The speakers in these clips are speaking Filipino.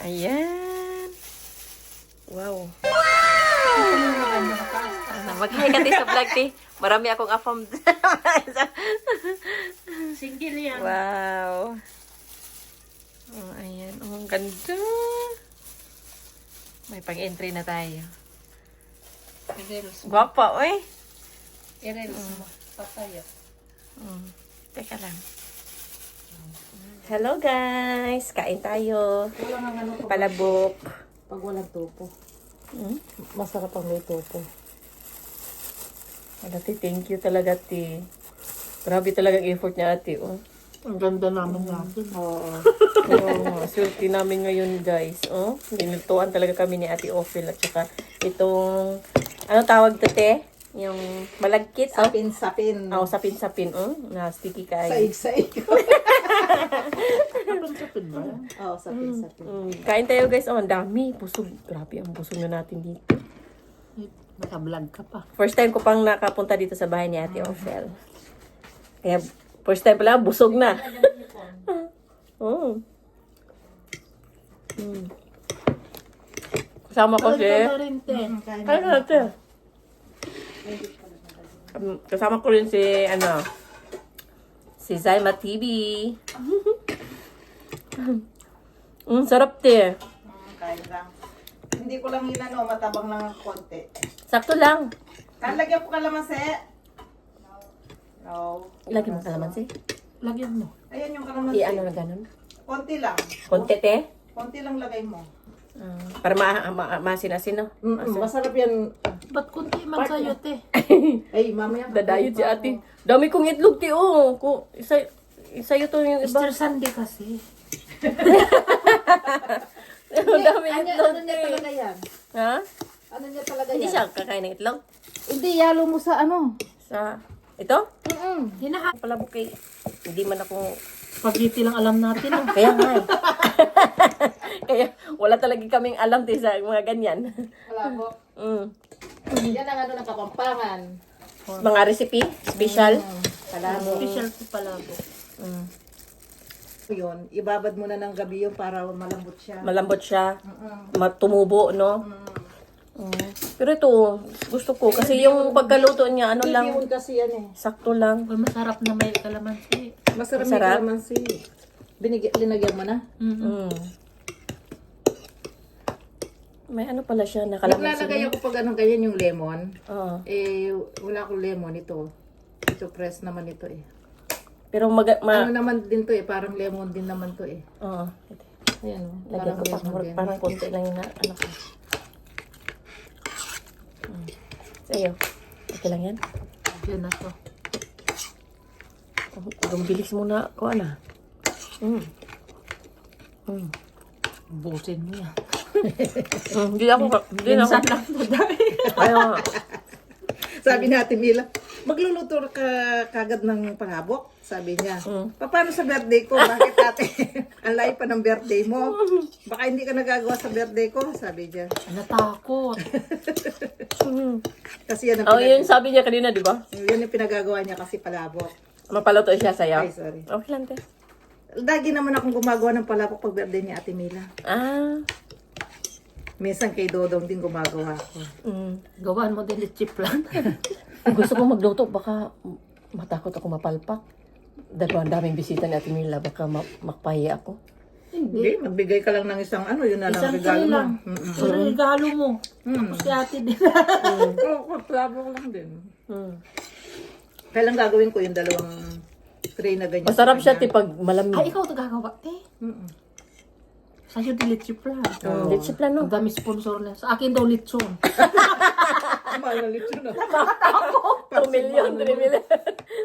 Ayan. Wow. Ano, Mag-hi ka ti sa vlog ti. Marami akong afam. Single yan. wow. Oh, ayan. Oh, ang ganda. May pang-entry na tayo. Gwapa, oy. Irelos mo. Papaya. Mm. Teka lang. Hello guys! Kain tayo. Wala nga ano Palabok. pag walang topo. Hmm? Masarap ang may topo. Ate, thank you talaga, ti. Grabe talaga ang effort niya, ate. Oh. Ang ganda namin natin. Oo. Oo, swerte namin ngayon, guys. Oh, nilutuan talaga kami ni Ate Ophel at saka itong, ano tawag to, te? Yung malagkit. Oh, Sapin-sapin. oh sapin-sapin. Oh, na sticky kayo. Saig-saig. Sapin-sapin ba? Oo, sapin-sapin. Mm, kain tayo, guys. Oh, ang dami. Busog. Grabe ang busog na natin dito. Naka-vlog ka pa. First time ko pang nakapunta dito sa bahay ni Ate Ophel. Kaya, first time pala, busog na. oh. Mm. Kasama ko si... Kain Kaya natin. Kasama ko rin si, ano, si Zaima TV. mm, sarap te. Mm, Kain lang. Hindi ko lang inano, matabang lang ng konti. Sakto lang. Kalagyan ko kalamansi. No. Lagi mo kalamansi. Lagyan mo. Ayan yung kalamansi. I-ano na ganun. Konti lang. Konti te. Konti lang lagay mo. Para ma ma masin-asin, no? masarap yan. Ba't kunti man sa'yo, te? Ay, mamaya. Dadayot si ate. Dami kong itlog, te, oh. Ko, isa, isa yun to yung iba. Mr. Sunday kasi. Dami Ano, itlog, ano niya te. talaga yan? Ha? Ano niya talaga Hindi yan? siya kakain ng itlog? Hindi, yalo mo sa ano. Sa, ito? Mm-mm. Hinaha. Pala bukay. Hindi man ako Spaghetti lang alam natin. ah. Kaya nga eh. Kaya wala talaga kaming alam din sa mga ganyan. Wala po. Mm. Yan ang ano ng kapampangan. Mga recipe, special. Kalabo. Special ko pala po. Mm. Yun, ibabad mo na ng gabi yun para malambot siya. Malambot siya, Mm-mm. matumubo, no? Mm. Pero ito, gusto ko. Kasi yung pagkaluto niya, ano lang, Bibihon kasi yan eh. sakto lang. Uy, masarap na may kalamansi. Masarap, Masarap? may kalamansi. Binig linagyan mo na? Mm. Mm. May ano pala siya, nakalamansi. Naglalagay ako pag anong ganyan yung lemon. Oo. Eh, wala akong lemon ito. Ito press naman ito eh. Pero mag... Ma, Ano naman din to eh, parang lemon din naman to eh. Oo. Ayan oh, Lagyan ko pa, lemon din. parang konti lang yung na, ano ko. Mm. Sa'yo. Okay lang yan. Yan na to. Ang bilis mo na, ko na. Mm. Mm. Busin mo yan. Mm, Hindi ako, hindi na ako. Minsan lang to dahil. Ayaw nga. Sabi natin Mila, magluluto ka kagad ng pangabok. Sabi niya, Mm. "Pa- paano sa birthday ko? Bakit ate? Ang layo pa ng birthday mo. Baka hindi ka nagagawa sa birthday ko, sabi niya. Natakot. Kasi yan ang, Oh, pinag- yun sabi niya kanina, di ba? yan ang pinagagawa niya kasi palabok. Mapaluto siya sa'yo. Ay, sorry. Okay lang, te. Lagi naman akong gumagawa ng palabok pag birthday ni Ate Mila. Ah. Minsan kay Dodong din gumagawa ako. Mm. Gawan mo din chip lang. Gusto ko magluto, baka matakot ako mapalpak. Dahil ang daming bisita ni Ate Mila, baka ma makpahiya ako. Hindi, magbigay ka lang ng isang ano, yun na lang Isang regalo tray mo. lang. Mm-mm. Pero regalo mo. Mm. Si ate din. Oo, oh, palabok lang din. Mm. Kailan gagawin ko yung dalawang tray na ganyan. Masarap siya, te, pag malamig. Ay, ikaw ito gagawa, te. Mm-mm. Sa'yo din chip lang. Mm, Let's plan, no? Ang dami sponsor na. Sa akin daw lechon. Mahal na lechon na. 2 million, 3 million.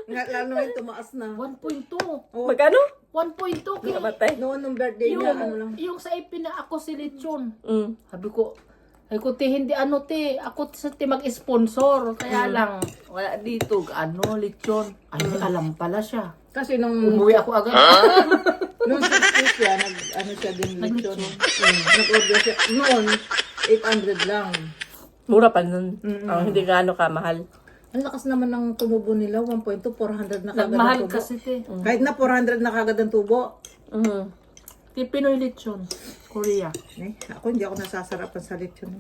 Nga, lalo ngayon tumaas na. 1.2. Magkano? 1.2. Kaya Namatay. Noon nung birthday yung, niya, ano lang. yung sa ipina ako si lechon. Mm. Sabi ko, ay ko te, hindi ano te, ako sa te mag-sponsor. Kaya lang, wala dito, ano, lechon. Ay, may alam pala siya. Kasi nung, Umuwi ako agad. nung 60 siya, nag, ano siya din lechon. Mm, Nag-order siya. Noon, 800 lang. Mura pa nun. Mm-mm. Ah, hindi gaano ka mahal. Ang lakas naman ng tumubo nila, 1.2, 400 na kagad ang Nagmahal tubo. kasi te. Kahit na 400 na kagad ang tubo. Mm. Te, Pinoy lechon. Korea. Eh, ako hindi ako nasasarapan sa lechon.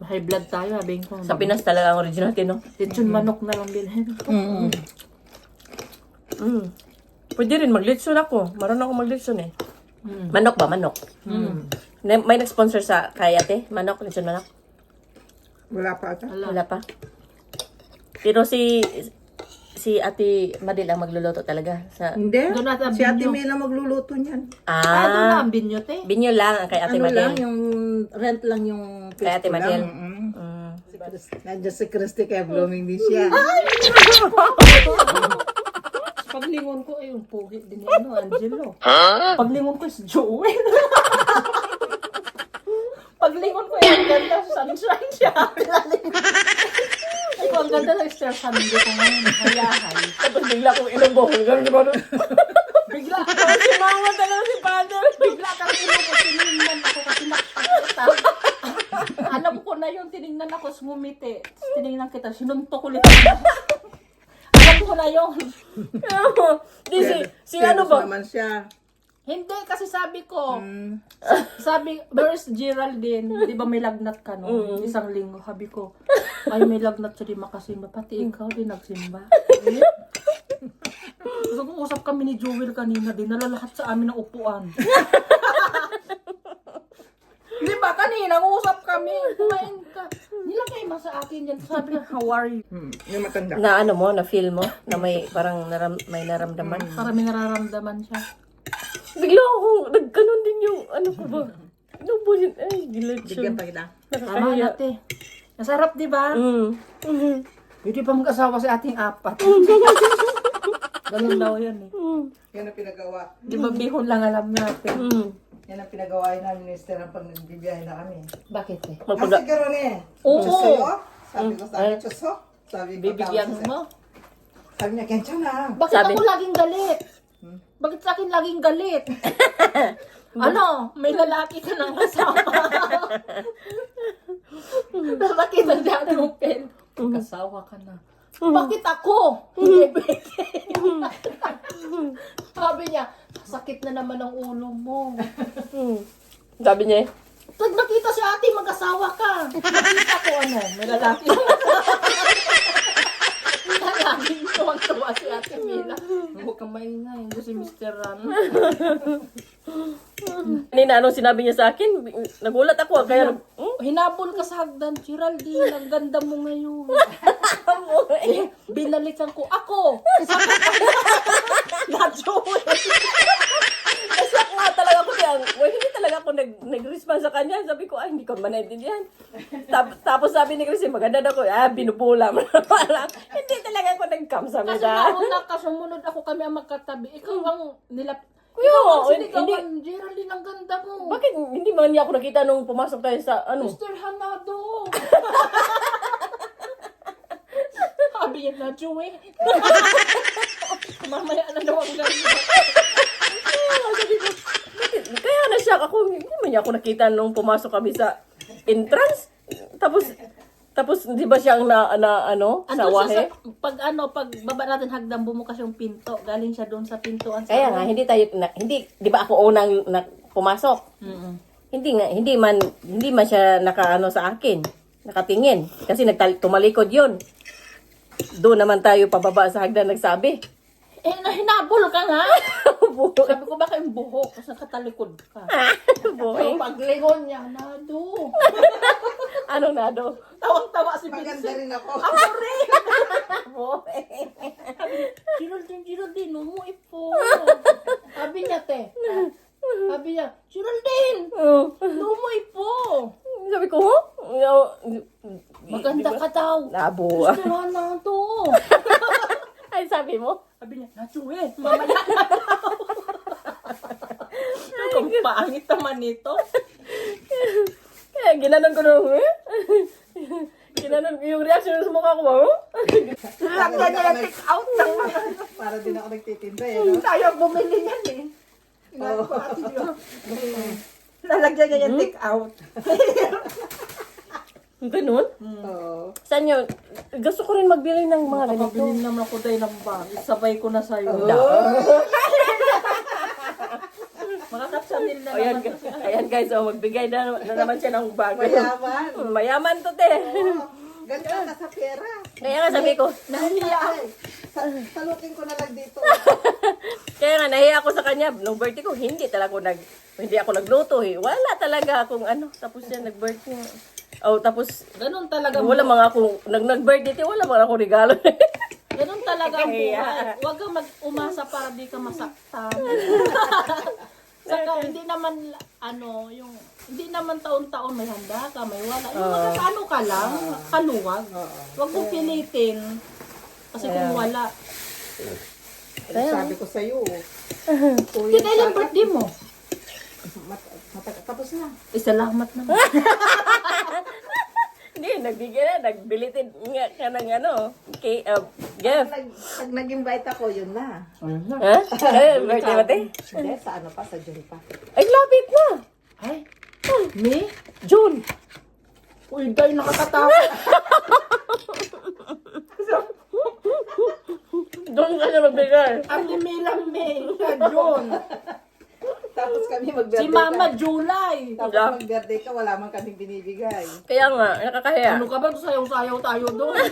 High blood tayo, abing ko. Sa Pinas talaga ang original tino. Lechon manok na lang bilhin. Mm. Mm. Pwede rin maglitson ako. Marunong ako maglitson eh. Mm. Manok ba? Manok. Mm. Na- May nag-sponsor sa kay ate? Manok? Lechon manok? Wala pa ata. Ala. Wala pa. Pero si si ate Madil ang magluluto talaga sa Hindi. Doon ata Si Ate binyo. Mila magluluto niyan. Ah, doon na Ah, ang binyo, te. binyo lang ang kay ate ano Madil. lang, yung rent lang yung Kay Ate lang. Mm. Nandiyan si Christy kaya blooming din siya. Paglingon ko, ay, yung pogi din ni ano, Angelo. Paglingon ko, is Joel. Paglingon ko, ay, ang ganda, sunshine siya. ay, ang ganda ng Star Sunday ko ngayon. Hayahay. Tapos bigla kong ilubong. Ganun di ba? Bigla, Si mama talaga si father. bigla kang inubo, tinignan ako kasi nakakita. Alam ko na yung tinignan ako, sumumiti. Tapos tinignan kita, sinuntok ulit. Alam ko na yun. Di si, si ano ba? naman siya. Hindi, kasi sabi ko, Mm. sabi, where's Geraldine? Di ba may lagnat ka no? Isang linggo, sabi ko, ay may lagnat siya di makasimba. Pati ikaw din nagsimba. Gusto ko usap kami ni Joel kanina, dinala lahat sa amin ng upuan. Di ba kanina, usap kami. Kumain ka. Nilagay mo sa akin yan. Sabi niya, how are you? Mm. Yung matanda. Na ano mo, na feel mo, na may parang naram, may naramdaman. Para may nararamdaman siya. Bigla akong, nagkanon din yung, ano ko ba? Ano po yun? Ay, Bigyan gilitsyon. pa kita. Tama Nakakahiya. natin. Masarap, di ba? Mm. Mhm. Hindi pa mag-asawa si ating apat. Ganun daw yan eh. Mm. Yan ang pinagawa. Di ba bihon lang alam natin? Mm. Yan ang pinagawa namin ni Esther pag nagbibiyahe na kami. Bakit eh? Magpaga- Kasi gano'n eh. Oo. Diyos sa'yo. Sabi ko sa akin, Diyos ho. Sabi ko Bibigyan tapos, mo? Sabi niya, Kensya na. Bakit Sabi- ako laging galit? Bakit sa akin laging galit? ano? May lalaki ka ng kasama. Nakakita niya yung pen. Kasawa ka na. Bakit ako? Hindi pwede. Sabi niya, sakit na naman ang ulo mo. Sabi niya eh, Pag nakita si ate, mag-asawa ka. Nakita ko ano, may lalaki. Laging tuwang-tuwa si ate Mila. Huwag kang maingay, hindi si Mr. Ran. kanina anong sinabi niya sa akin, nagulat ako. Kaya, mm? Hinabol ka sa hagdan, Geraldine, ang ganda mo ngayon. Eh, binalikan ko, ako! Kasi ako ang, well, hindi talaga ako nag, nag-respond sa kanya. Sabi ko, ay, hindi ko man naintindihan. Tap, tapos sabi ni Chrissy, maganda daw ko, ah, binubula mo na hindi talaga ako nag-come sa Kasi nauna ka, sumunod ako kami ang magkatabi. Ikaw ang nilap... Kuya, Ikaw ang hindi- sinigawan, Geraldine, ang ganda mo. Bakit hindi man niya ako nakita nung pumasok tayo sa, ano? Mr. Hanado. Sabi niya na, Joey. Mamaya na daw ang ganda. Sabi ko, bakit? Kaya na-shock ako, hindi ako nakita nung pumasok kami sa entrance. Tapos, tapos, di ba siyang na, na ano, sa Andun siya wahe? sa, pag ano, pag baba natin hagdan, bumukas yung pinto. Galing siya doon sa pintuan. Sa Kaya nga, hindi tayo, na, hindi, di ba ako unang na, pumasok? Mm-mm. Hindi nga, hindi man, hindi man siya nakaano sa akin, nakatingin. Kasi nagtal, tumalikod yun. Doon naman tayo pababa sa hagdan nagsabi. Eh, nahinabol ka nga. Buhay. Sabi ko, baka yung buhok, kasi nakatalikod ka. Buhay. Yung paglingon niya, nado. Ano na do? Tawang-tawa si Maganda Vincent. rin ako. Ako rin. Buhay. Geraldine, Geraldine, umuwi po. Sabi niya, te. Sabi niya, Geraldine, Oh. umuwi po. Sabi ko, huh? No, Maganda ka daw. Labo. Gusto na to. Ay, sabi mo? Sabi niya, Nachuel, mamaya na daw. Kung pangit naman nito. Kaya ginanon ko nung, eh? ginanon ko yung reaction sa mukha ko, oh? Lagyan niya yung take out ng mga. Para din ako nagtitinda eh. No? Tayo bumili niyan eh. Oo. Lalagyan niya yung take out. Ganun? Oo. Saan yun? Gusto ko rin magbili ng mga ganito. Nakapinin naman ako tayo ng bag. Sabay ko na sa'yo. Kapsa Chanel na Ayan, naman. gu- ayan guys, oh, magbigay na, na naman siya ng bago. Mayaman. Mayaman to, te. Oo, Ganda ka sa pera. Kaya nga sabi ko, Nahiya ako. Sa- salutin ko na lang dito. kaya nga nahiya ako sa kanya. Nung birthday ko, hindi talaga ako nag, hindi ako nagluto eh. Wala talaga akong ano. Tapos yan, nag-birthday. Oh, tapos, Ganun talaga. wala mga akong, nag, nag-birthday, te, wala mga akong regalo. Ganun talaga ang Kaya. buhay. Huwag kang mag-umasa para di ka masaktan. Saka hindi naman ano, yung hindi naman taon-taon may handa ka, may wala. Yung makakaano ka lang, kaluwag. Huwag mong pilitin. Kasi kung wala. Sabi ko sa'yo. Hindi kailan birthday mo? Mat- mata- tapos na. Eh, salamat naman. Nagbigay na, nagbilitin nga ka ng ano, kay, uh, gift. Nag, pag nag-invite ako, yun na. Ha? Eh, birthday te? Hindi, sa ano pa, sa June pa. Ay, lapit na. Ay, me? June. Uy, dahil nakakatakot. Doon ka na magbigay. Ang limilang May, ka June. Tapos kami mag-birthday Si Mama ka. July. Tapos Yeah. mag-birthday ka, wala man kaming binibigay. Kaya nga, nakakahiya. Ano ka ba? Sayaw-sayaw tayo doon.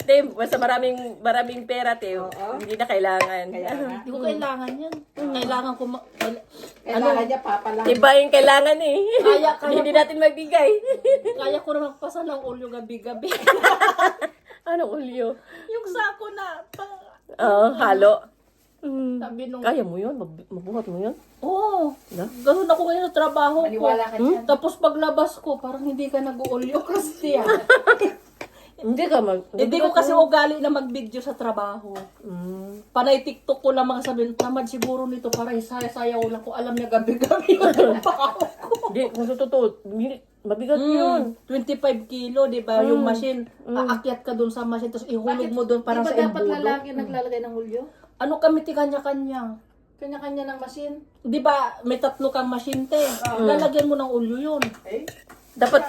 Te, basta maraming, maraming pera, te. Hindi na kailangan. Kaya nga. Hindi ko kailangan yan. Kailangan ko ma- Kailangan niya, papa lang. Iba yung kailangan eh. Kaya, kaya, Hindi natin magbigay. kaya ko na magpasa ng ulyo gabi-gabi. ano, ulyo? yung sako na, pang, Oo, halo. Mm. sabi nung, Kaya mo yun? Mag- mabuhat mo yun? oo, Na? ganun ako ngayon sa trabaho ko. Maniwala ka dyan. Tapos paglabas ko, parang hindi ka nag-uulyo kasi ah. Hindi ka mag... Hindi ko kasi ugali na mag-video sa trabaho. Mm. Panay TikTok ko lang mga sabihin, tamad siguro nito para sayaw lang ko. Alam niya gabi-gabi yung pakaw ko. Hindi, kung sa totoo, hindi- mabigat Mm, yun. 25 kilo, di ba? Yung machine, aakyat ka dun sa machine, tapos ihulog mo dun parang Di sa ba dapat embudo. lalaki naglalagay ng ulyo? Ano kami ti kanya-kanya? Kanya-kanya ng machine. Di ba, may tatlo kang machine te. Lalagyan mo ng ulyo yun. Eh, Dapat,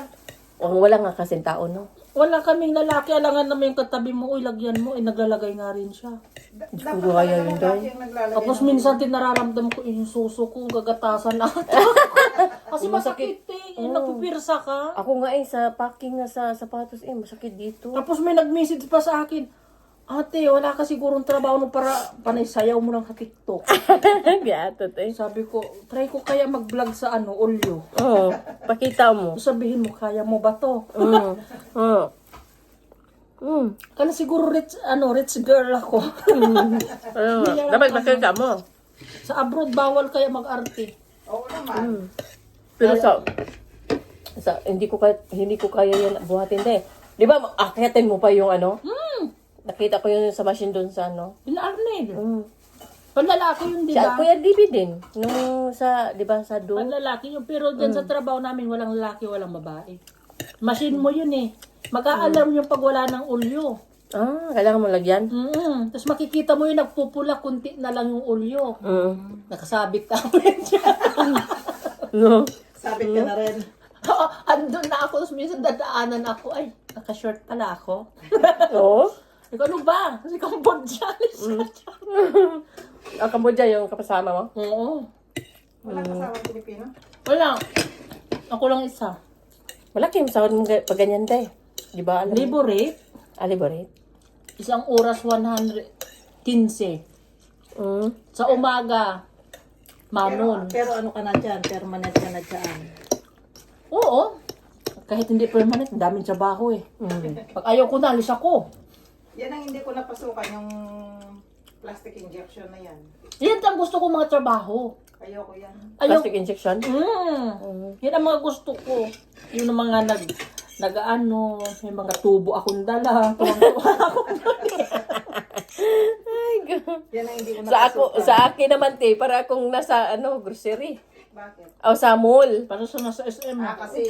oh, wala nga kasing tao, no? Wala kaming lalaki, alangan naman yung katabi mo, uy, lagyan mo, eh, naglalagay nga rin siya. da- Hindi ko kaya yun, naglalagay Tapos minsan din nararamdam ko, eh, yung suso ko, gagatasan na. Kasi masakit eh, eh, napipirsa ka. Ako nga eh, sa packing nga sa sapatos eh, masakit dito. Tapos may nag-message pa sa akin, Ate, wala ka sigurong trabaho no para panay sayaw mo lang sa TikTok. Gatot eh. Sabi ko, try ko kaya mag-vlog sa ano, olyo. Oo, pakita mo. Sabihin mo, kaya mo ba to? Mm. Mm. Mm. Kana siguro rich, ano, rich girl ako. Nga, dapat makita mo. sa abroad, bawal kaya mag-arte. Oo naman. Pero sa, sa hindi ko kaya, hindi ko kaya yan buhatin deh. Di ba, akyatin mo pa yung ano? Hmm, Nakita ko yun sa machine doon sa ano. yun Arnel. Mm. Panlalaki yun, di ba? Kuya Dibi din. Nung sa, di ba, sa doon. Panlalaki yun. Pero dyan sa trabaho namin, walang lalaki, walang babae. Machine mo yun eh. Mag-aalarm yung pag wala ng ulyo. Ah, kailangan mo lagyan? Mm Tapos makikita mo yung nagpupula, kunti na lang yung ulyo. Mm. Nakasabit namin siya. No. Sabit ka na rin. Andun na ako, tapos minsan dadaanan ako, ay, naka-short pala ako. Oo. Ikaw, ano ba? Kasi Cambodianis ka siya. Ang Cambodia yung kapasama mo? Oo. Wala kasama Pilipino? Wala. Ako lang isa. Malaki yung sahod mo ga- pag ganyan day. Di ba? Alam? Libo rate, Alibarit. isang oras 115. Mm. Sa umaga, manon. Pero ano ka na dyan? Permanent ka na dyan. Oo. Kahit hindi permanent, ang daming trabaho eh. Mm. Pag ayaw ko na, alis ako. Yan ang hindi ko napasukan, yung plastic injection na yan. Yan ang gusto ko mga trabaho. Ayoko yan. Ayaw. Plastic injection? Mm. Yan ang mga gusto ko. Yun ang mga nag nag-ano, may mga tubo akong dala. Tuwang-tuwa ako. Ay, God. Yan ang hindi ko Sa ako, napasukan. sa akin naman te, para akong nasa ano, grocery. Bakit? O sa mall. Para sa nasa SM. Ah, kasi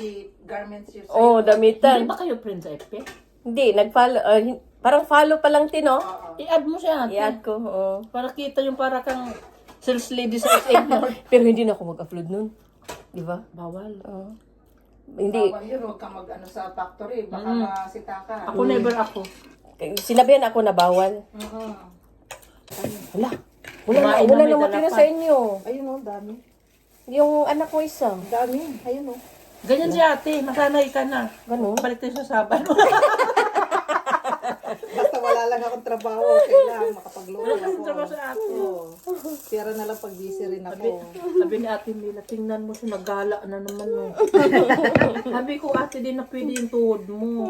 garments yun Oh, Hindi damitan. ba kayo friends sa FP? Hindi, nag-follow. ah, hin- parang follow pa lang tino. Oo. I-add mo siya. ate. I-add ko. oo. Para kita yung para kang sales lady sa SM. Pero hindi na ako mag-upload nun. Di ba? Bawal. Oo. Hindi. Bawal yun, huwag kang mag-ano sa factory. Baka Mm. masita ka. Ako never ako. Sinabihan ako na bawal. Mhm. Wala. Wala na, Kumain na wala may na matira dala pa. sa inyo. Ayun o, dami. Yung anak ko isa. Dami. Ayun o. Ganyan si ate, masanay ka na. Ganun. Balik tayo sa saban. Wala lang akong trabaho, okay lang. Makapagluto ako. Trabaho sa ate. Oo. Pera na lang pag busy rin Sabi, ako. sabi ni ate Mila, tingnan mo siya, nagala na naman. No. sabi ko, ate, di na pwede yung tuhod mo.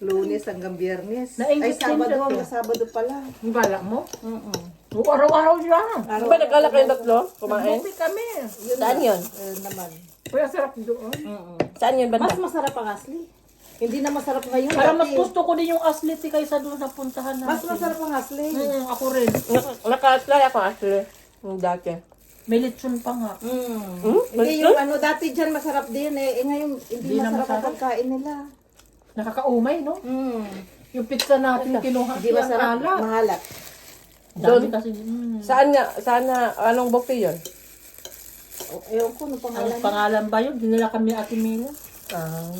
Lunes hanggang biyernes. Nainggit Ay, din Sabado siya to. hanggang Sabado pala. Yung gala mo? Mm-mm. Oo, Araw-araw siya. Araw- Ba nagkala kayong tatlo? Kumain? Buffet kami. Yun Saan yun? Eh, naman. Kuya, sarap doon. Saan yun banda? Mas masarap ang asli. Hindi na masarap ngayon. Para mas dati. gusto ko din yung asleti kaysa doon sa puntahan natin. Mas masarap ang asli. Mm, ako rin. Nak- Naka-try ako actually. Yung dati. May lechon pa nga. Mm. Hmm? Hindi yung ano, dati dyan masarap din eh. Eh ngayon, hindi, Hindi na masarap ang masarap. pagkain nila. Nakakaumay, no? Mm. Yung pizza natin kinuha. Hindi masarap, Ala. mahalat. Doon. kasi. Mm. Saan nga? Saan na? Anong buffet yun? O, Ewan ko, ano Ang pangalan? pangalan ba yun? Dinala kami Ate Mila. Ah.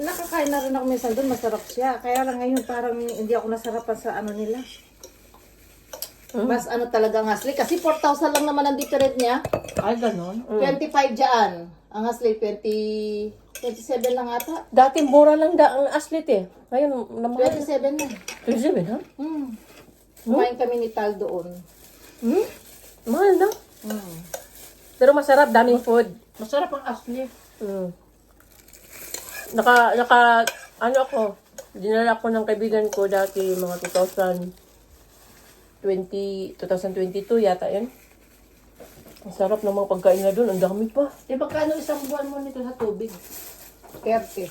Nakakain na rin ako minsan doon, masarap siya. Kaya lang ngayon parang hindi ako nasarapan sa ano nila. Mas ano talaga ang asli. Kasi 4,000 lang naman ang different niya. Ay, ganon. 25 dyan. Ang asli, 20, 27 lang ata. Dati mura lang da ang aslit eh. Ngayon, namahal. 27 na. 27 ha? Hmm. Kumain kami ni Tal doon. Hmm? Mahal na. Hmm. Pero masarap, daming food. Masarap ang asli. Mm. Naka, naka, ano ako, dinala ko ng kaibigan ko dati, mga 2020, 2022 yata yun. Ang sarap ng mga pagkain na doon, ang dami pa. Di ba kano isang buwan mo nito sa tubig? 30.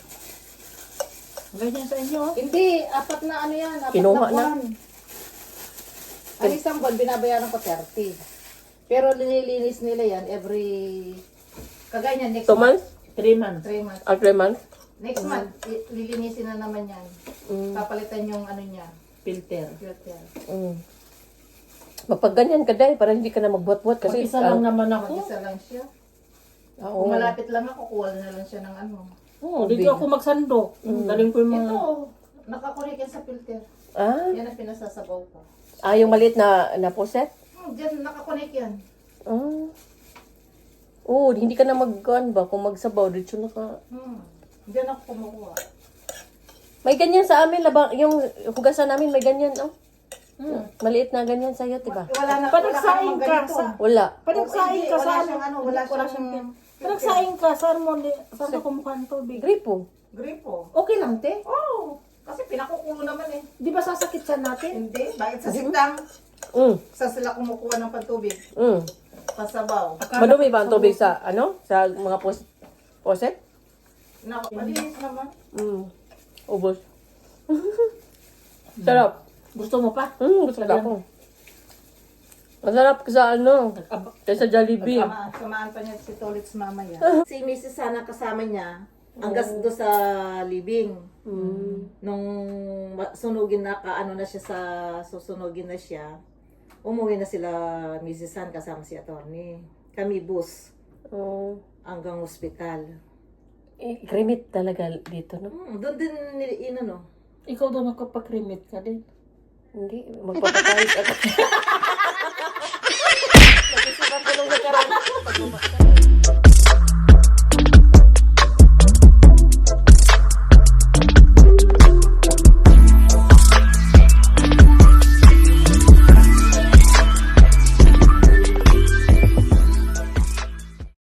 Ganyan sa inyo. oh. Hindi, apat na ano yan. Apat Kinuha na na. buwan. Ang isang buwan, binabayaran ko 30. Pero linilinis nila yan every... Kagaya niyan, next Two months? Three months. 3 months. Or three months? Next month, i- lilinisin na naman yan. Mm. Papalitan yung ano niya. Filter. filter. Mm. Mapag ganyan ka dahil, para hindi ka na magbuat-buat kasi... Kasi isa lang naman ako. Mag-isa lang siya. Ah, Kung oo. malapit lang ako, kuha na lang siya ng ano. Oo, dito ako magsandok. Galing ko yung mga... Ito, nakakunik yan sa filter. Ah, Yan ang pinasasabaw ko. ah, yung maliit na, na poset? Hmm, dyan, nakakunik yan. Ah. Oo, hindi ka na mag ba? Kung magsabaw, dito na ka. Hmm. Diyan ako kumukuha. May ganyan sa amin, labang, yung hugasan namin may ganyan, oh. Hmm. Maliit na ganyan sa'yo, diba? Wala na, Pag wala nagsaing namang ka sa- Wala. Pag nagsaing ka Wala sa siyang ano, wala siyang Pag nagsaing ka, saan mo, saan ka kumukuha ng tubig? Gripo. gripo. Okay lang, te. Oh, kasi pinakukulo naman eh. Di ba sasakit sa natin? Hindi, bakit sa sitang? Mm, Sa sila kumukuha ng pantubig. mm. Pasabaw. Madumi ba ang tubig sa, ano? Sa mga pos poset? Naku, malinis naman. Mm. Ubos. Sarap. Gusto mo pa? Mm, gusto ko. Masarap sa ano, kaysa Jollibee. Samaan, samaan pa niya si Tolitz mamaya. si Mrs. sana kasama niya. Hanggang doon sa living. Mm. Nung ma- sunugin na, ano na siya sa, susunugin na siya, umuwi na sila Mrs. San kasama si attorney. Kami bus Oh. hanggang ospital. Eh, Grimit talaga dito, no? Hmm, doon din ni- inano. Ikaw daw magpapakrimit ka din. Hindi, magpapatayos ako. Nag-isipan ko nung nakaraan. Pagpapatayos.